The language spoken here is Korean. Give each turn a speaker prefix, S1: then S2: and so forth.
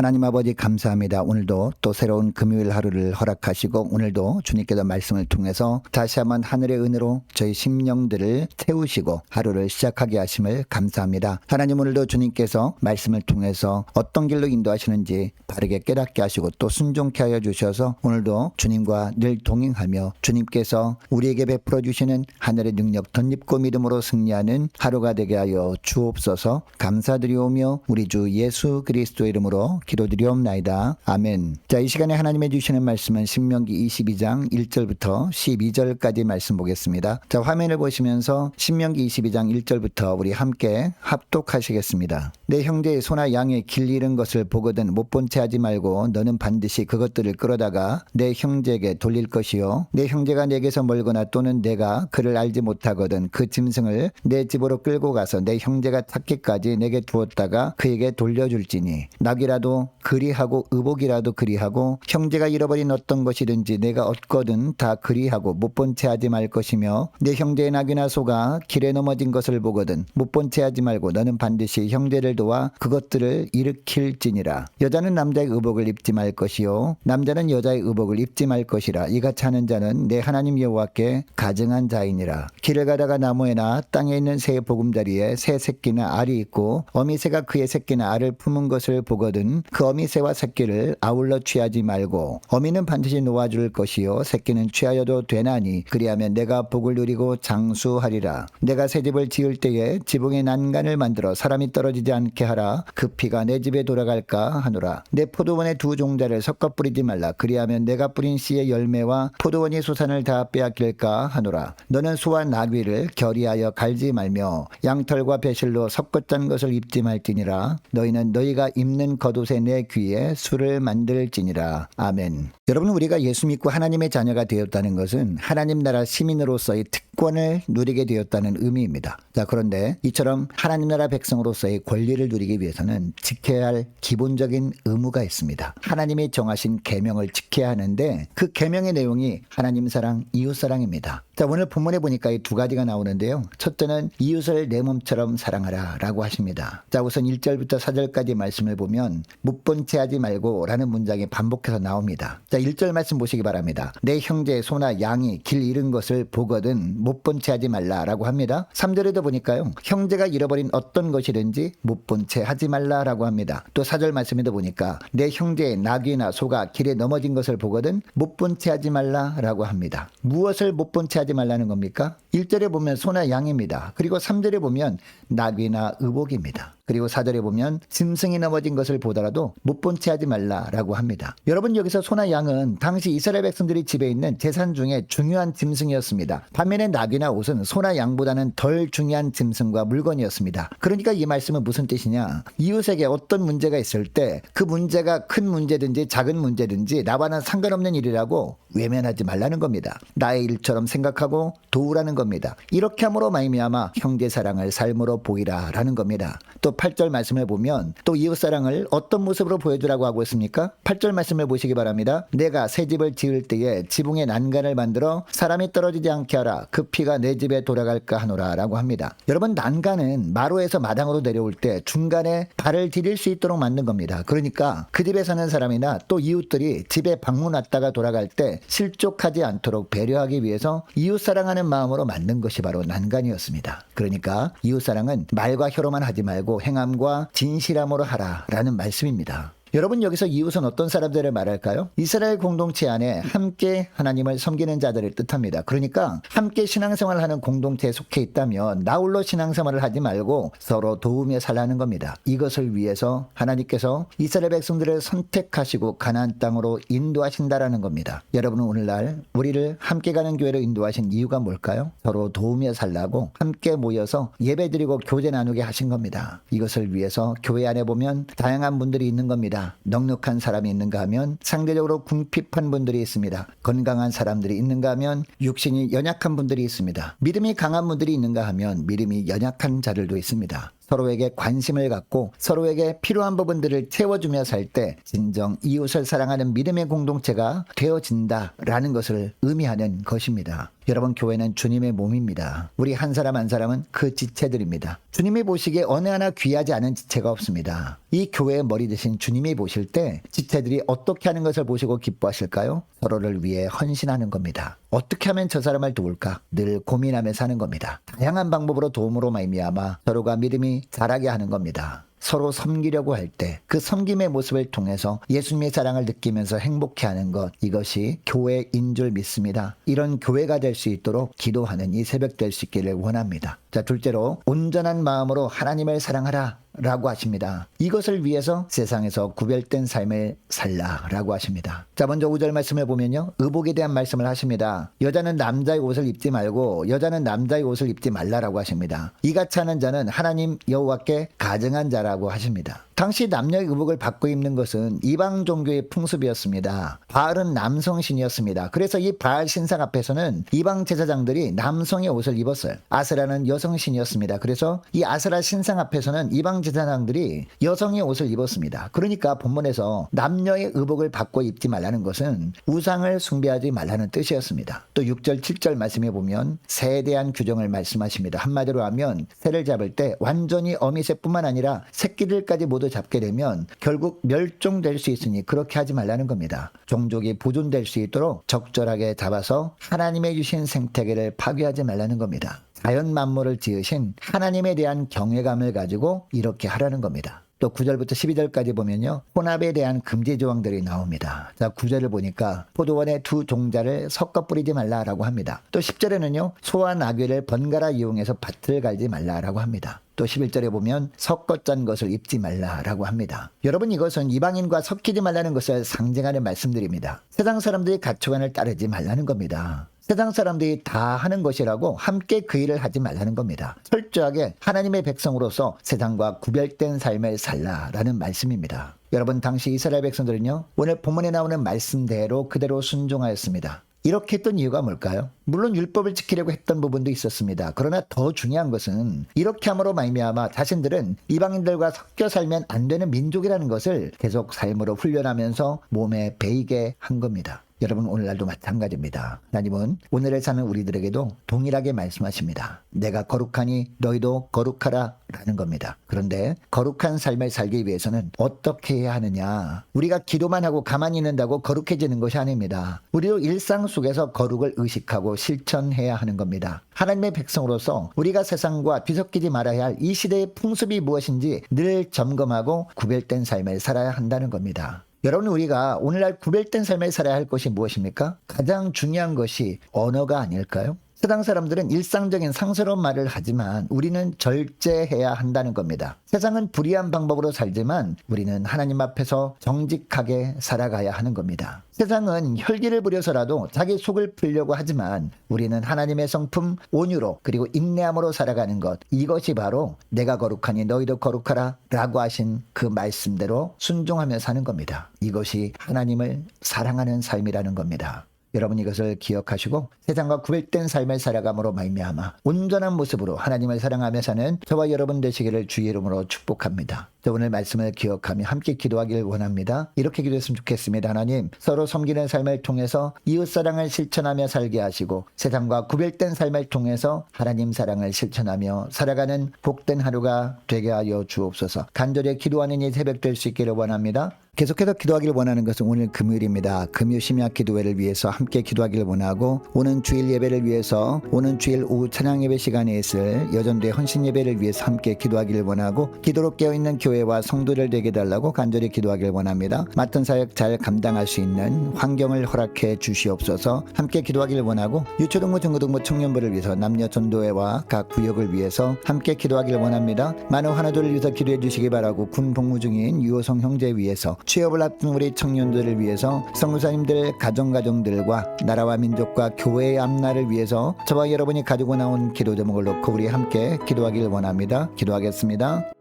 S1: 하나님 아버지 감사합니다. 오늘도 또 새로운 금요일 하루를 허락하시고 오늘도 주님께서 말씀을 통해서 다시 한번 하늘의 은혜로 저희 심령들을 태우시고 하루를 시작하게 하심을 감사합니다. 하나님 오늘도 주님께서 말씀을 통해서 어떤 길로 인도하시는지 바르게 깨닫게 하시고 또 순종케 하여 주셔서 오늘도 주님과 늘 동행하며 주님께서 우리에게 베풀어 주시는 하늘의 능력 덧입고 믿음으로 승리하는 하루가 되게 하여 주옵소서 감사드리오며 우리 주 예수 그리스도 이름으로 기도드리옵나이다. 아멘. 자, 이 시간에 하나님의 주시는 말씀은 신명기 22장 1절부터 12절까지 말씀 보겠습니다. 자, 화면을 보시면서 신명기 22장 1절부터 우리 함께 합독하시겠습니다. 내 형제의 소나 양의 길 잃은 것을 보거든 못 본 채 하지 말고 너는 반드시 그것들을 끌어다가 내 형제에게 돌릴 것이요 내 형제가 내게서 멀거나 또는 내가 그를 알지 못하거든 그 짐승을 내 집으로 끌고 가서 내 형제가 찾기까지 내게 두었다가 그에게 돌려줄지니 낙이라도 그리하고 의복이라도 그리하고 형제가 잃어버린 어떤 것이든지 내가 얻거든 다 그리하고 못 본 채 하지 말 것이며 내 형제의 낙이나 소가 길에 넘어진 것을 보거든 못 본 채 하지 말고 너는 반드시 형제를 도와 그것들을 일으킬지니라. 여자는 남자의 의복을 입지 말 것이요. 남자는 여자의 의복을 입지 말 것이라. 이같이 하는 자는 내 하나님 여호와께 가증한 자이니라. 길을 가다가 나무에나 땅에 있는 새 보금자리에 새 새끼나 알이 있고 어미새가 그의 새끼나 알을 품은 것을 보거든 그 어미 새와 새끼를 아울러 취하지 말고 어미는 반드시 놓아줄 것이요 새끼는 취하여도 되나니 그리하면 내가 복을 누리고 장수하리라. 내가 새 집을 지을 때에 지붕에 난간을 만들어 사람이 떨어지지 않게 하라. 그 피가 내 집에 돌아갈까 하노라. 내 포도원의 두 종자를 섞어 뿌리지 말라. 그리하면 내가 뿌린 씨의 열매와 포도원이 소산을 다 빼앗길까 하노라. 너는 소와 나귀를 결의하여 갈지 말며 양털과 배실로 섞어 짠 것을 입지 말지니라. 너희는 너희가 입는 겉옷의 이제 내 귀에 술을 만들지니라. 아멘. 여러분 우리가 예수 믿고 하나님의 자녀가 되었다는 것은 하나님 나라 시민으로서의 특 권을 누리게 되었다는 의미입니다. 자 그런데 이처럼 하나님 나라 백성으로서의 권리를 누리기 위해서는 지켜야 할 기본적인 의무가 있습니다. 하나님이 정하신 계명을 지켜야 하는데 그 계명의 내용이 하나님 사랑, 이웃 사랑입니다. 자 오늘 본문에 보니까 이 두 가지가 나오는데요. 첫째는 이웃을 내 몸처럼 사랑하라 라고 하십니다. 자 우선 1절부터 4절까지 말씀을 보면 못 본 채 하지 말고 라는 문장이 반복해서 나옵니다. 자 1절 말씀 보시기 바랍니다. 내 형제 소나 양이 길 잃은 것을 보거든 못 본 채 하지 말라라고 합니다. 3절에도 보니까요. 형제가 잃어버린 어떤 것이든지 못 본 채 하지 말라라고 합니다. 또 4절 말씀에도 보니까 내 형제의 낙이나 소가 길에 넘어진 것을 보거든 못 본 채 하지 말라라고 합니다. 무엇을 못 본 채 하지 말라는 겁니까? 1절에 보면 소나 양입니다. 그리고 3절에 보면 낙이나 의복입니다. 그리고 4절에 보면 짐승이 넘어진 것을 보더라도 못 본 채 하지 말라라고 합니다. 여러분 여기서 소나 양은 당시 이스라엘 백성들이 집에 있는 재산 중에 중요한 짐승이었습니다. 반면에 낙이나 옷은 소나 양보다는 덜 중요한 짐승과 물건이었습니다. 그러니까 이 말씀은 무슨 뜻이냐? 이웃에게 어떤 문제가 있을 때 그 문제가 큰 문제든지 작은 문제든지 나와는 상관없는 일이라고 외면하지 말라는 겁니다. 나의 일처럼 생각하고 도우라는 겁니다. 이렇게 함으로 말미암아 형제 사랑을 삶으로 보이라라는 겁니다. 또 8절 말씀을 보면 또 이웃 사랑을 어떤 모습으로 보여주라고 하고 있습니까? 8절 말씀을 보시기 바랍니다. 내가 새 집을 지을 때에 지붕에 난간을 만들어 사람이 떨어지지 않게 하라. 그 피가 내 집에 돌아갈까 하노라라고 합니다. 여러분 난간은 마루에서 마당으로 내려올 때 중간에 발을 디딜 수 있도록 만든 겁니다. 그러니까 그 집에 사는 사람이나 또 이웃들이 집에 방문 왔다가 돌아갈 때 실족하지 않도록 배려하기 위해서 이웃 사랑하는 마음으로 만든 것이 바로 난간이었습니다. 그러니까 이웃 사랑은 말과 혀로만 하지 말고 행함과 진실함으로 하라라는 말씀입니다. 여러분 여기서 이웃은 어떤 사람들을 말할까요? 이스라엘 공동체 안에 함께 하나님을 섬기는 자들을 뜻합니다. 그러니까 함께 신앙생활을 하는 공동체에 속해 있다면 나 홀로 신앙생활을 하지 말고 서로 도우며 살라는 겁니다. 이것을 위해서 하나님께서 이스라엘 백성들을 선택하시고 가나안 땅으로 인도하신다라는 겁니다. 여러분은 오늘날 우리를 함께 가는 교회로 인도하신 이유가 뭘까요? 서로 도우며 살라고 함께 모여서 예배드리고 교제 나누게 하신 겁니다. 이것을 위해서 교회 안에 보면 다양한 분들이 있는 겁 니다. 넉넉한 사람이 있는가 하면 상대적으로 궁핍한 분들이 있습니다. 건강한 사람들이 있는가 하면 육신이 연약한 분들이 있습니다. 믿음이 강한 분들이 있는가 하면 믿음이 연약한 자들도 있습니다. 서로에게 관심을 갖고 서로에게 필요한 부분들을 채워주며 살 때 진정 이웃을 사랑하는 믿음의 공동체가 되어진다라는 것을 의미하는 것입니다. 여러분 교회는 주님의 몸입니다. 우리 한 사람 한 사람은 그 지체들입니다. 주님이 보시기에 어느 하나 귀하지 않은 지체가 없습니다. 이 교회의 머리 대신 주님이 보실 때 지체들이 어떻게 하는 것을 보시고 기뻐하실까요? 서로를 위해 헌신하는 겁니다. 어떻게 하면 저 사람을 도울까? 늘 고민하며 사는 겁니다. 다양한 방법으로 도움으로 말미암아 서로가 믿음이 자라게 하는 겁니다. 서로 섬기려고 할 때 그 섬김의 모습을 통해서 예수님의 사랑을 느끼면서 행복해하는 것 이것이 교회인 줄 믿습니다. 이런 교회가 될 수 있도록 기도하는 이 새벽 될 수 있기를 원합니다. 자 둘째로 온전한 마음으로 하나님을 사랑하라. 라고 하십니다. 이것을 위해서 세상에서 구별된 삶을 살라 라고 하십니다. 자, 먼저 5절 말씀을 보면요. 의복에 대한 말씀을 하십니다. 여자는 남자의 옷을 입지 말고 여자는 남자의 옷을 입지 말라라고 하십니다. 이같이 하는 자는 하나님 여호와께 가증한 자라고 하십니다. 당시 남녀의 의복을 받고 입는 것은 이방 종교의 풍습이었습니다. 바알은 남성 신이었습니다. 그래서 이 바알 신상 앞에서는 이방 제사장들이 남성의 옷을 입었어요. 아스라는 여성 신이었습니다. 그래서 이 아스라 신상 앞에서는 이방 제사장들이 여성의 옷을 입었습니다. 그러니까 본문에서 남녀의 의복을 받고 입지 말라는 것은 우상을 숭배하지 말라는 뜻이었습니다. 또 6절, 7절 말씀해 보면 새에 대한 규정을 말씀하십니다. 한마디로 하면 새를 잡을 때 완전히 어미새뿐만 아니라 새끼들까지 모두 잡게 되면 결국 멸종될 수 있으니 그렇게 하지 말라는 겁니다. 종족이 보존될 수 있도록 적절하게 잡아서 하나님의 주신 생태계를 파괴하지 말라는 겁니다. 자연 만물을 지으신 하나님에 대한 경외감을 가지고 이렇게 하라는 겁니다. 또 9절부터 12절까지 보면요. 혼합에 대한 금지 조항들이 나옵니다. 자, 9절을 보니까 포도원에 두 종자를 섞어 뿌리지 말라라고 합니다. 또 10절에는요. 소와 나귀를 번갈아 이용해서 밭을 갈지 말라라고 합니다. 또 11절에 보면 섞어 짠 것을 입지 말라라고 합니다. 여러분 이것은 이방인과 섞이지 말라는 것을 상징하는 말씀들입니다. 세상 사람들이 가치관을 따르지 말라는 겁니다. 세상 사람들이 다 하는 것이라고 함께 그 일을 하지 말라는 겁니다. 철저하게 하나님의 백성으로서 세상과 구별된 삶을 살라라는 말씀입니다. 여러분 당시 이스라엘 백성들은요 오늘 본문에 나오는 말씀대로 그대로 순종하였습니다. 이렇게 했던 이유가 뭘까요? 물론 율법을 지키려고 했던 부분도 있었습니다. 그러나 더 중요한 것은 이렇게 함으로 말미암아 자신들은 이방인들과 섞여 살면 안 되는 민족이라는 것을 계속 삶으로 훈련하면서 몸에 배이게 한 겁니다. 여러분 오늘날도 마찬가지입니다. 하나님은 오늘을 사는 우리들에게도 동일하게 말씀하십니다. 내가 거룩하니 너희도 거룩하라 라는 겁니다. 그런데 거룩한 삶을 살기 위해서는 어떻게 해야 하느냐? 우리가 기도만 하고 가만히 있는다고 거룩해지는 것이 아닙니다. 우리도 일상 속에서 거룩을 의식하고 실천해야 하는 겁니다. 하나님의 백성으로서 우리가 세상과 뒤섞이지 말아야 할 이 시대의 풍습이 무엇인지 늘 점검하고 구별된 삶을 살아야 한다는 겁니다. 여러분 우리가 오늘날 구별된 삶을 살아야 할 것이 무엇입니까? 가장 중요한 것이 언어가 아닐까요? 세상 사람들은 일상적인 상스러운 말을 하지만 우리는 절제해야 한다는 겁니다. 세상은 불의한 방법으로 살지만 우리는 하나님 앞에서 정직하게 살아가야 하는 겁니다. 세상은 혈기를 부려서라도 자기 속을 풀려고 하지만 우리는 하나님의 성품 온유로 그리고 인내함으로 살아가는 것 이것이 바로 내가 거룩하니 너희도 거룩하라 라고 하신 그 말씀대로 순종하며 사는 겁니다. 이것이 하나님을 사랑하는 삶이라는 겁니다. 여러분 이것을 기억하시고 세상과 구별된 삶을 살아감으로 말미암아 온전한 모습으로 하나님을 사랑하며 사는 저와 여러분 되시기를 주의 이름으로 축복합니다. 저 오늘 말씀을 기억하며 함께 기도하길 원합니다. 이렇게 기도했으면 좋겠습니다. 하나님 서로 섬기는 삶을 통해서 이웃 사랑을 실천하며 살게 하시고 세상과 구별된 삶을 통해서 하나님 사랑을 실천하며 살아가는 복된 하루가 되게 하여 주옵소서. 간절히 기도하는 이 새벽 될 수 있기를 원합니다. 계속해서 기도하기를 원하는 것은 오늘 금요일입니다. 금요 심야 기도회를 위해서 함께 기도하기를 원하고 오는 주일 예배를 위해서 오는 주일 오후 찬양 예배 시간에 있을 여전도의 헌신 예배를 위해서 함께 기도하기를 원하고 기도로 깨어 있는 교 회와 성도를 되게 달라고 간절히 기도하기를 원합니다. 맡은 사역 잘 감당할 수 있는 환경을 허락해 주시옵소서. 함께 기도하기를 원하고 유초등부 중고등부 청년부를 위해서 남녀 전도회와 각 구역을 위해서 함께 기도하기를 원합니다. 많은 환우들을 위해서 기도해 주시기 바라고 군 복무 중인 유호성 형제 위해서 취업을 앞둔 우리 청년들을 위해서 성교사님들 가정 가정들과 나라와 민족과 교회의 앞날을 위해서 저와 여러분이 가지고 나온 기도 제목을 놓고 우리 함께 기도하기를 원합니다. 기도하겠습니다.